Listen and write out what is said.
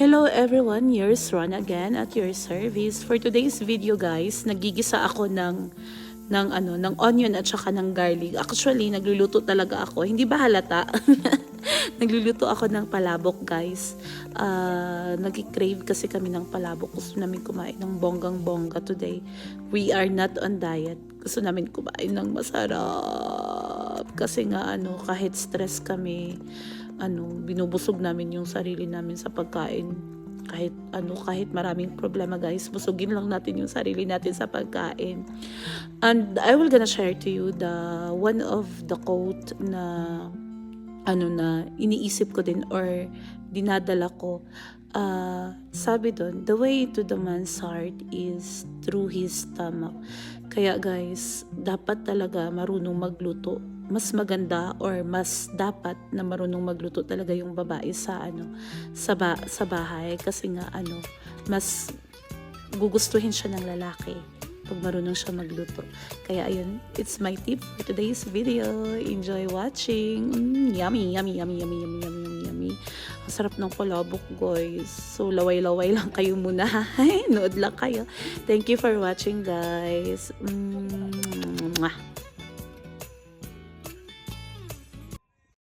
Hello everyone, yours Ron again at your service. For today's video guys, nagigisa ako ng ng ano, ng onion at saka ng garlic. Actually, nagluluto talaga ako. Hindi ba halata? nagluluto ako ng palabok guys. Uh, nag-crave kasi kami ng palabok. Gusto namin kumain ng bonggang-bongga today. We are not on diet. Gusto namin kumain ng masarap. Kasi nga ano, kahit stress kami, ano, binubusog namin yung sarili namin sa pagkain. Kahit ano, kahit maraming problema guys, busugin lang natin yung sarili natin sa pagkain. And I will gonna share to you the one of the quote na ano na iniisip ko din or dinadala ko. Ah, sabi doon, the way to the man's heart is through his stomach. Kaya guys, dapat talaga marunong magluto. Mas maganda or mas dapat na marunong magluto talaga yung babae sa ano sa ba, sa bahay kasi nga ano mas gugustuhin siya ng lalaki pag marunong siya magluto. Kaya ayun, it's my tip for today's video. Enjoy watching. Mm, yummy, yummy, yummy, yummy, yummy, yummy, yummy, yummy. Ang sarap ng palabok, guys. So, laway-laway lang kayo muna. Nood lang kayo. Thank you for watching, guys. Mm.